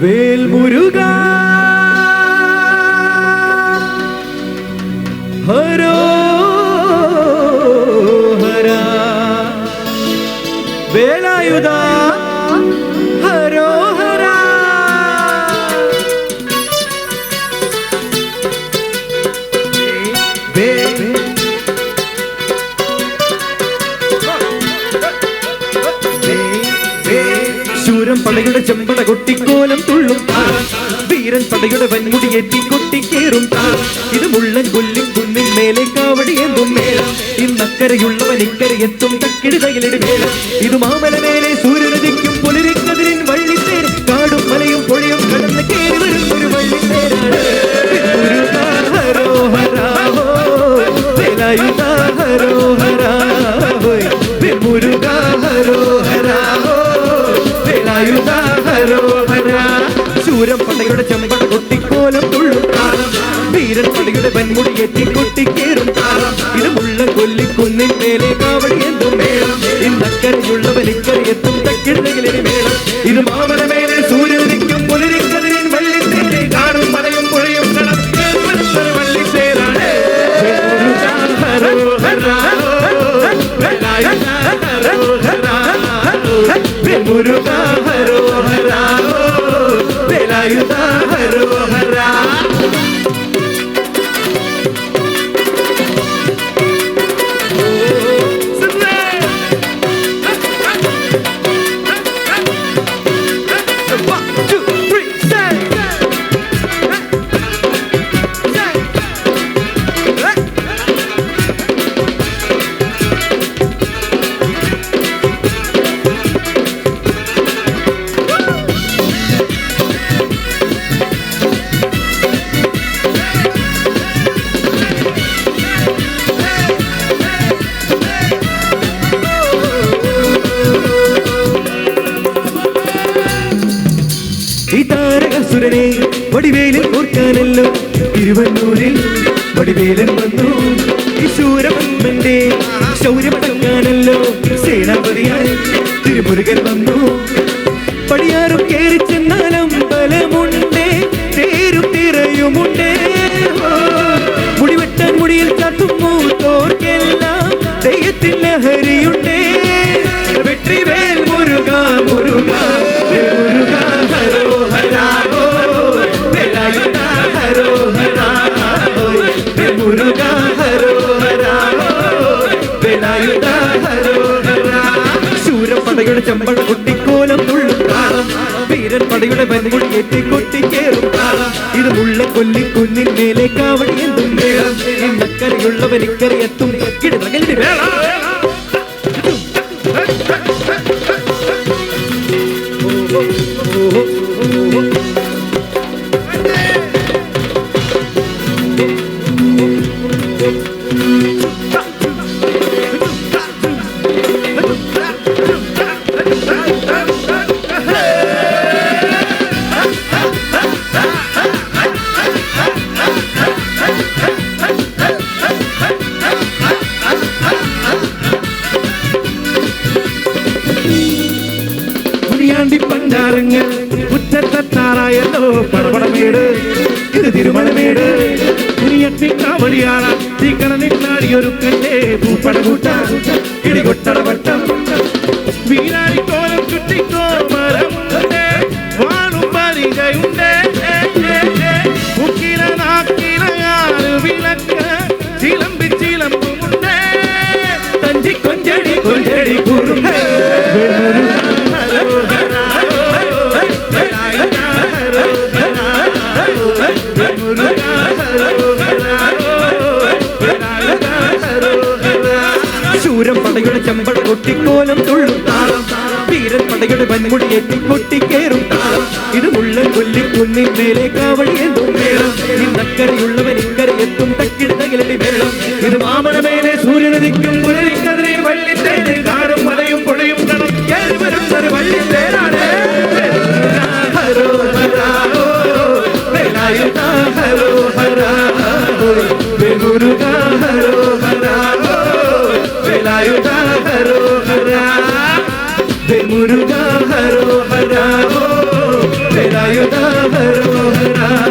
വേൽമുരുക. പടയുടെ ചെമ്പട കൊട്ടിക്കോലം തുള്ളും താളം. വീരൻ പടയുടെ വൻമുടിയേറ്റി കൊട്ടിക്കേറും. ഇത് മുള്ളൻ കൊല്ലും കുന്നിൻ മേലെ കാവടി എന്തും ഇന്നക്കരയുള്ളവൻ ഇക്കര എത്തും തക്കിടി തകിലടി ഇത് മാമല മേലെ സൂര്യനദിക്കും പുലരിക്കതിരിൻ വള്ളിത്തേർ കാടും മലയും പുഴയും കടന്ന് കേറി ശൂരം പടയുടെ ചെമ്പൻ കൊട്ടിക്കോലം തുള്ളും താളം. വീരൻ പടയുടെ പെൺമുടി എത്തി കൊട്ടിക്കേറും താളം. ഇത് മുള്ള കൊല്ലിക്കുന്നിൻ മേലെ കാവടി എന്തും മേളം. ഇന്നക്കരയുള്ളവൻ ഇക്കറി എത്തും തക്കിടുന്നെങ്കിലും മേളം. ഇത് മാമന മേലെ സൂര്യനിക്കും പുലരിക്കതിരിൻ വള്ളിത്തേരെ കാണും മലയും പുഴയും വള്ളിത്തേരാണ്? ഹരോ ஹரோஹரா താരകസുരനെ വടിവേലിൽ ഓർക്കാനല്ലോ തിരുവണ്ണൂരിൽ വടിവേലൻ വന്നു. ഈ ശൗര്യം ശൗര്യമടങ്ങാനല്ലോ സേനാപതിയായി തിരുമുരുകൻ വന്നു. ശൂരപ്പടയുടെ ചെമ്പട കൊട്ടിക്കോലം വീരൻ പടയുടെ വൻകുടി എത്തി കൊട്ടിക്കേറും താളം. ഇത് മുള്ള കൊല്ലി കുന്നിൻ മേലെ എന്തും വേള പണ്ടാരങ്ങൾ മുറ്റത്താറായല്ലോ പടപടമേട്? ഇത് തിരുമലമേട്. കുനിയത്തിക്കാവടിയാണ് തീക്കണനിന്നാടിയൊരുക്കന്റെ പൂപ്പട കൂട്ട ശൂരം പടയുടെ ചെമ്പട കൊട്ടിക്കോലം തുള്ളും താളം. വീരൻ പടയുടെ വൻമുടി എത്തി കൊട്ടിക്കേറും താളം. ഇത് മുള്ളൻ കൊല്ലി കുന്നിൻ മേലെ കാവടി എന്തും മേളം. ഇന്നക്കരയുള്ളവൻ ഇക്കരയെത്തും തക്കിടുന്ന തക്കിട തകിലടി മേളം. ഇത് മാമനമേ Murugaharo hara, oh, oh, oh, oh, oh, oh,